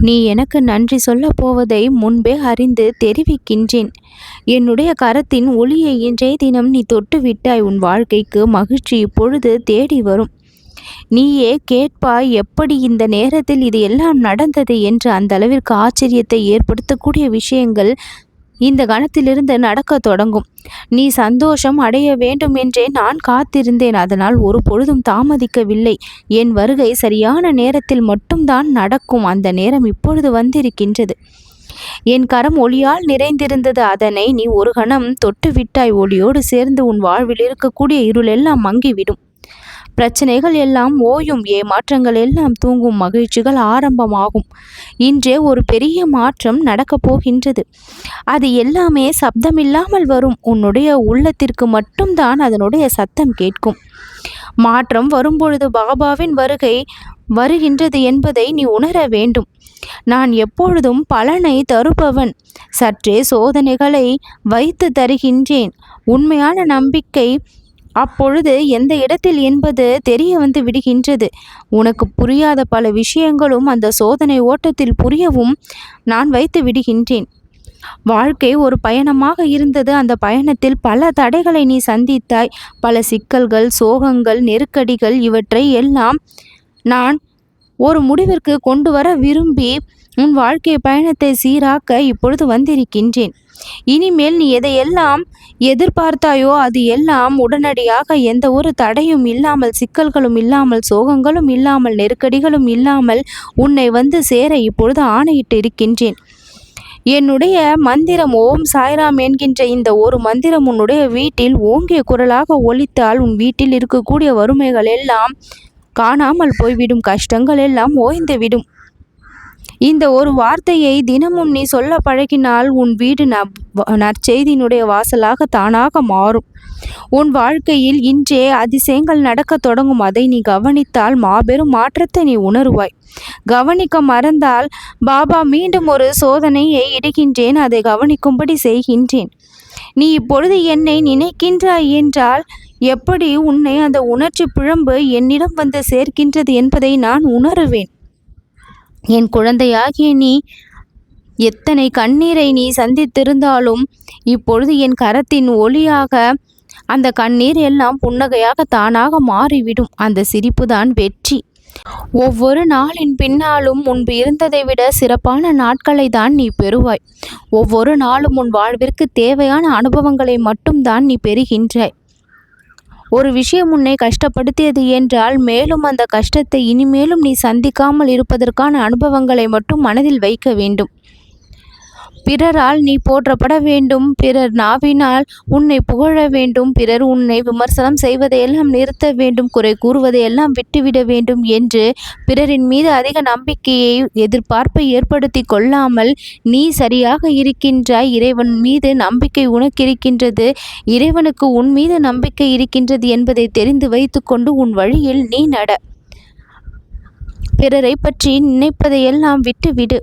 நீ எனக்கு நன்றி சொல்லப் போவதை முன்பே அறிந்து தெரிவிக்கின்றேன். என்னுடைய கரத்தின் ஒளியை இன்றைய தினம் நீ தொட்டு விட்டாய் உன் வாழ்க்கைக்கு மகிழ்ச்சி இப்பொழுது தேடி வரும். நீயே கேட்பாய் எப்படி இந்த நேரத்தில் இது எல்லாம் நடந்தது என்று அந்த அளவிற்கு ஆச்சரியத்தை ஏற்படுத்தக்கூடிய விஷயங்கள் இந்த கணத்திலிருந்து நடக்க தொடங்கும். நீ சந்தோஷம் அடைய வேண்டும் என்றே நான் காத்திருந்தேன். அதனால் ஒரு பொழுதும் தாமதிக்கவில்லை. என் வருகை சரியான நேரத்தில் மட்டும்தான் நடக்கும். அந்த நேரம் இப்பொழுது வந்திருக்கின்றது. என் கரம் ஒளியால் நிறைந்திருந்தது. அதனை நீ ஒரு கணம் தொட்டு விட்டாய் ஒளியோடு சேர்ந்து உன் வாழ்வில் இருக்கக்கூடிய இருளெல்லாம் மங்கிவிடும். பிரச்சனைகள் எல்லாம் ஓயும் ஏமாற்றங்கள் எல்லாம் தூங்கும் மகிழ்ச்சிகள் ஆரம்பமாகும். இன்றே ஒரு பெரிய மாற்றம் நடக்கப் போகின்றது. அது எல்லாமே சப்தமில்லாமல் வரும். உன்னுடைய உள்ளத்திற்கு மட்டும்தான் அதனுடைய சத்தம் கேட்கும். மாற்றம் வரும்பொழுது பாபாவின் வருகை வருகின்றது என்பதை நீ உணர வேண்டும். நான் எப்பொழுதும் பலனை தருபவன். சற்றே சோதனைகளை வைத்து தருகின்றேன். உண்மையான நம்பிக்கை அப்பொழுது எந்த இடத்தில் என்பது தெரிய வந்து விடுகின்றது. உனக்கு புரியாத பல விஷயங்களும் அந்த சோதனை ஓட்டத்தில் புரியவும் நான் வைத்து விடுகின்றேன். வாழ்க்கை ஒரு பயணமாக இருந்தது. அந்த பயணத்தில் பல தடைகளை நீ சந்தித்தாய். பல சிக்கல்கள் சோகங்கள் நெருக்கடிகள் இவற்றை எல்லாம் நான் ஒரு முடிவிற்கு கொண்டு வர விரும்பி உன் வாழ்க்கை பயணத்தை சீராக்க இப்பொழுது வந்திருக்கின்றேன். இனிமேல் நீ எதையெல்லாம் எதிர்பார்த்தாயோ அது எல்லாம் உடனடியாக எந்த ஒரு தடையும் இல்லாமல் சிக்கல்களும் இல்லாமல் சோகங்களும் இல்லாமல் நெருக்கடிகளும் இல்லாமல் உன்னை வந்து சேர இப்பொழுது ஆணையிட்டு இருக்கின்றேன் என்னுடைய மந்திரம் ஓம் சாய்ராம் என்கின்ற இந்த ஒரு மந்திரம் உன்னுடைய வீட்டில் ஓங்கிய குரலாக ஒலித்தால் உன் வீட்டில் இருக்கக்கூடிய வறுமைகள் எல்லாம் காணாமல் போய்விடும். கஷ்டங்கள் எல்லாம் ஓய்ந்துவிடும் இந்த ஒரு வார்த்தையை தினமும் நீ சொல்ல பழகினால் உன் வீடு நற்செய்தியினுடைய வாசலாக தானாக மாறும். உன் வாழ்க்கையில் இன்றே அதிசயங்கள் நடக்க தொடங்கும். அதை நீ கவனித்தால் மாபெரும் மாற்றத்தை நீ உணருவாய். கவனிக்க மறந்தால் பாபா மீண்டும் ஒரு சோதனையை இடுகின்றேன். அதை கவனிக்கும்படி செய்கின்றேன். நீ இப்பொழுது என்னை நினைக்கின்றாய்? என்றால் எப்படி உன்னை அந்த உணர்ச்சி பிழம்பு என்னிடம் வந்து சேர்க்கின்றது என்பதை நான் உணருவேன். என் குழந்தையாகிய நீ எத்தனை கண்ணீரை நீ சந்தித்திருந்தாலும் இப்பொழுது என் கரத்தின் ஒளியாக அந்த கண்ணீர் எல்லாம் புன்னகையாக தானாக மாறிவிடும். அந்த சிரிப்புதான் வெற்றி. ஒவ்வொரு நாளின் பின்னாலும் முன்பு இருந்ததை விட சிறப்பான நாட்களை தான் நீ பெறுவாய். ஒவ்வொரு நாளும் உன் வாழ்விற்கு தேவையான அனுபவங்களை மட்டும்தான் நீ பெறுகின்றாய். ஒரு விஷயம் உன்னை கஷ்டப்படுத்தியது என்றால் மேலும் அந்த கஷ்டத்தை இனிமேலும் நீ சந்திக்காமல் இருப்பதற்கான அனுபவங்களை மட்டும் மனதில் வைக்க வேண்டும். பிறரால் நீ போற்றப்பட வேண்டும். பிறர் நாவினால் உன்னை புகழ வேண்டும். பிறர் உன்னை விமர்சனம் செய்வதையெல்லாம் நிறுத்த வேண்டும். குறை கூறுவதையெல்லாம் விட்டுவிட வேண்டும் என்று பிறரின் மீது அதிக நம்பிக்கையை எதிர்பார்ப்பை ஏற்படுத்தி கொள்ளாமல் நீ சரியாக இருக்கின்றாய். இறைவன் மீது நம்பிக்கை உனக்கு இருக்கின்றது. இறைவனுக்கு உன் மீது நம்பிக்கை இருக்கின்றது என்பதை தெரிந்து வைத்துக்கொண்டு உன் வழியில் நீ நட. பிறரை பற்றி நினைப்பதையெல்லாம் விட்டுவிடு.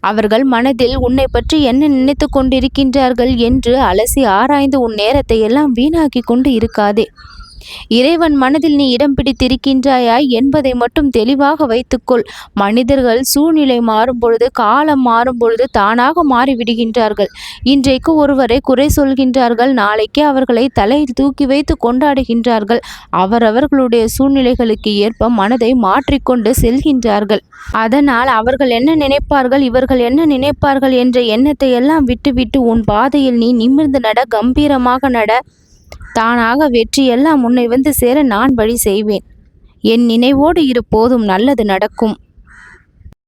அவர்கள் மனதில் உன்னை பற்றி என்ன நினைத்து கொண்டிருக்கின்றார்கள்? என்று அலசி ஆராய்ந்து உன் நேரத்தை எல்லாம் வீணாக்கி கொண்டு இருக்காதே. இறைவன் மனதில் நீ இடம் பிடித்திருக்கின்றாயாய் என்பதை மட்டும் தெளிவாக வைத்துக்கொள். மனிதர்கள் சூழ்நிலை மாறும் பொழுது காலம் மாறும் பொழுது தானாக மாறிவிடுகின்றார்கள். இன்றைக்கு ஒருவரை குறை சொல்கின்றார்கள் நாளைக்கு அவர்களை தலையில் தூக்கி வைத்து கொண்டாடுகின்றார்கள். அவரவர்களுடைய சூழ்நிலைகளுக்கு ஏற்ப மனதை மாற்றிக்கொண்டு செல்கின்றார்கள். அதனால் அவர்கள் என்ன நினைப்பார்கள் இவர்கள் என்ன நினைப்பார்கள் என்ற எண்ணத்தை எல்லாம் விட்டுவிட்டு உன் பாதையில் நீ நிமிர்ந்து நட கம்பீரமாக நட. தானாக வெற்றியெல்லாம் உன்னை வந்து சேர நான் வழி செய்வேன். என் நினைவோடு இரு போதும் நல்லது நடக்கும்.